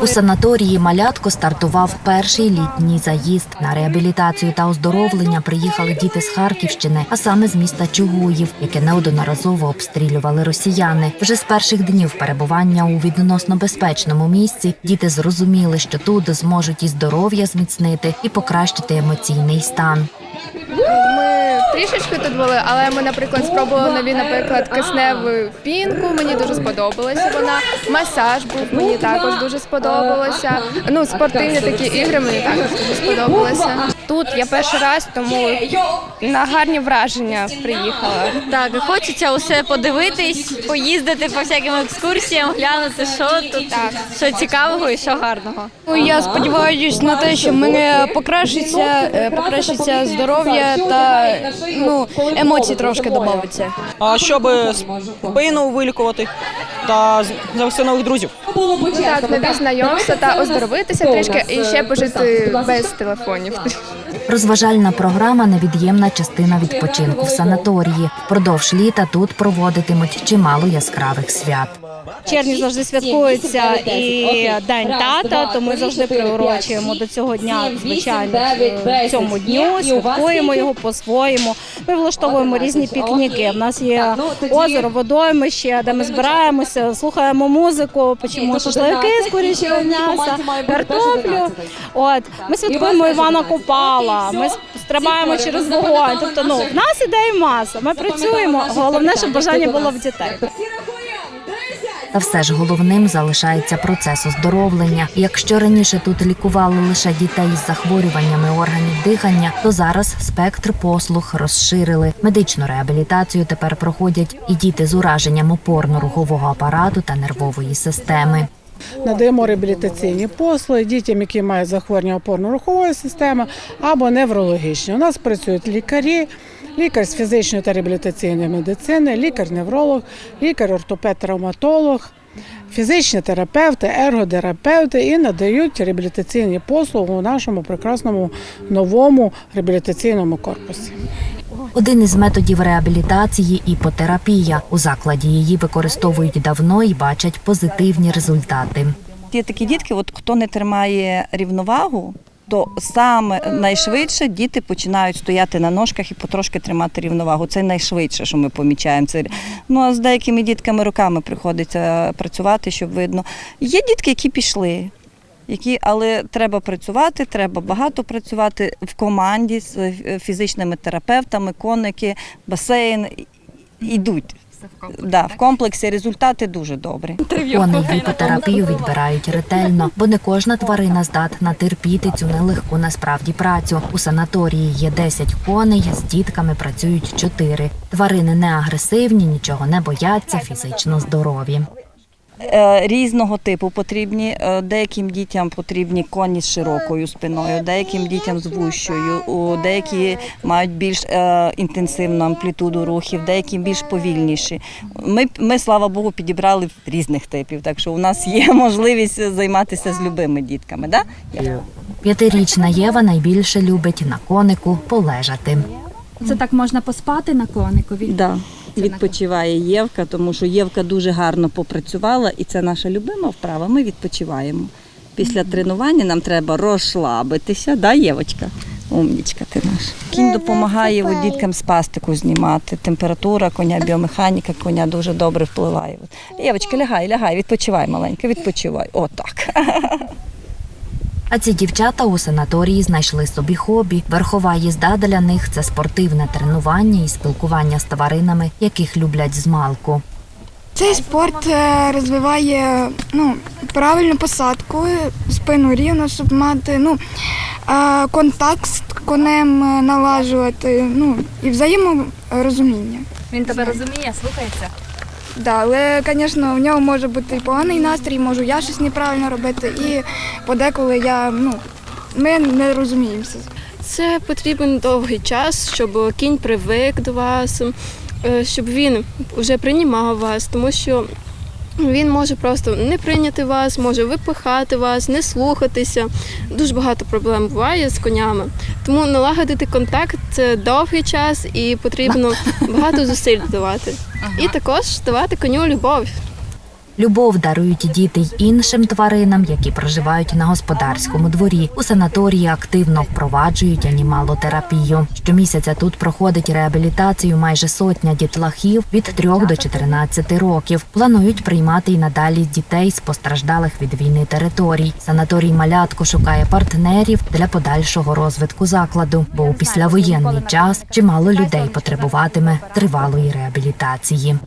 У санаторії Малятко стартував перший літній заїзд. На реабілітацію та оздоровлення приїхали діти з Харківщини, а саме з міста Чугуїв, яке неодноразово обстрілювали росіяни. Вже з перших днів перебування у відносно безпечному місці діти зрозуміли, що тут зможуть і здоров'я зміцнити, і покращити емоційний стан. Трішечки тут були, але ми, наприклад, спробували нові, наприклад, кисневу пінку. Мені дуже сподобалася вона. Масаж був мені також дуже сподобалося. Ну, спортивні такі ігри мені також дуже сподобалося. Тут я перший раз, тому на гарні враження приїхала. Так, хочеться усе подивитись, поїздити по всяким екскурсіям, глянути, що тут, що цікавого і що гарного. Ну, Я сподіваюся на те, що мене покращиться, е, покращиться здоров'я та ну, емоцій трошки додаться. а щоб спину вилікувати та завести нових друзів. Так, нові знайомства та оздоровитися трішки і ще пожити без телефонів. Розважальна програма невід'ємна частина відпочинку в санаторії. Впродовж літа тут проводитимуть чимало яскравих свят. В червні завжди святкується і День тата, то ми завжди приурочуємо до цього дня, звичайно, цьому дню, святкуємо його по-своєму. Ми влаштовуємо різні пікніки. У нас є озеро, водоймище, де ми збираємося, слухаємо музику, печемо шашлики з курячого м'яса, картоплю. От. Ми святкуємо Івана Купала, ми стрибаємо через вогонь. Тобто, ну в нас ідей маса. Ми працюємо. Головне, щоб бажання було в дітей. Та все ж головним залишається процес оздоровлення. Якщо раніше тут лікували лише дітей з захворюваннями органів дихання, то зараз спектр послуг розширили. Медичну реабілітацію тепер проходять і діти з ураженням опорно-рухового апарату та нервової системи. Надаємо реабілітаційні послуги дітям, які мають захворювання опорно-рухової системи або неврологічні. У нас працюють лікарі, лікар з фізичної та реабілітаційної медицини, лікар-невролог, лікар-ортопед-травматолог, фізичні терапевти, ерготерапевти і надають реабілітаційні послуги у нашому прекрасному новому реабілітаційному корпусі. Один із методів реабілітації іпотерапія. У закладі її використовують давно і бачать позитивні результати. Є такі дітки, от хто не тримає рівновагу, то саме найшвидше діти починають стояти на ножках і потрошки тримати рівновагу. Це найшвидше, що ми помічаємо. Це ну а з деякими дітками руками приходиться працювати, щоб видно. Є дітки, які пішли. Які, але треба працювати, треба багато працювати в команді з фізичними терапевтами, коники, басейн йдуть. Да, в комплексі результати дуже добрі. Коней гіпотерапію відбирають ретельно, бо не кожна тварина здатна терпіти цю нелегку насправді працю. У санаторії є 10 коней, з дітками працюють 4. Тварини не агресивні, нічого не бояться, фізично здорові. Е, Різного типу потрібні. Е, Деяким дітям потрібні коні з широкою спиною, деяким дітям з вущою, деякі мають більш е, інтенсивну амплітуду рухів, деякі більш повільніші. Ми, ми, слава Богу, підібрали різних типів, так що у нас є можливість займатися з любими дітками. Да? П'ятирічна Єва найбільше любить на конику полежати. Це так можна поспати на коникові. Да. Відпочиває Євка, тому що Євка дуже гарно попрацювала, і це наша любима вправа. Ми відпочиваємо. Після тренування нам треба розслабитися, да, Євочка? Умнічка ти наша. Кінь допомагає от діткам спастику знімати. Температура коня, біомеханіка коня дуже добре впливає. Євочка, лягай, лягай, відпочивай, маленька, відпочивай. Отак. А ці дівчата у санаторії знайшли собі хобі. Верхова їзда для них це спортивне тренування і спілкування з тваринами, яких люблять з малку. Цей спорт е, розвиває ну, правильну посадку, спину рівно, щоб мати ну, е, контакт з конем е, налажувати ну, і взаєморозуміння. Він тебе розуміє, слухається. Да, але, звісно, в нього може бути і поганий настрій, можу я щось неправильно робити, і подеколи я, ну, ми не розуміємося. Це потрібен довгий час, щоб кінь привик до вас, е, щоб він вже приймав вас, тому що він може просто не прийняти вас, може випихати вас, не слухатися. Дуже багато проблем буває з конями. Тому налагодити контакт це довгий час і потрібно багато зусиль давати. І також давати коню любов. Любов дарують діти й іншим тваринам, які проживають на господарському дворі. У санаторії активно впроваджують анімалотерапію. Щомісяця тут проходить реабілітацію майже сотня дітлахів від 3 до 14 років. Планують приймати й надалі дітей з постраждалих від війни територій. Санаторій Малятко шукає партнерів для подальшого розвитку закладу, бо у післявоєнний час чимало людей потребуватиме тривалої реабілітації.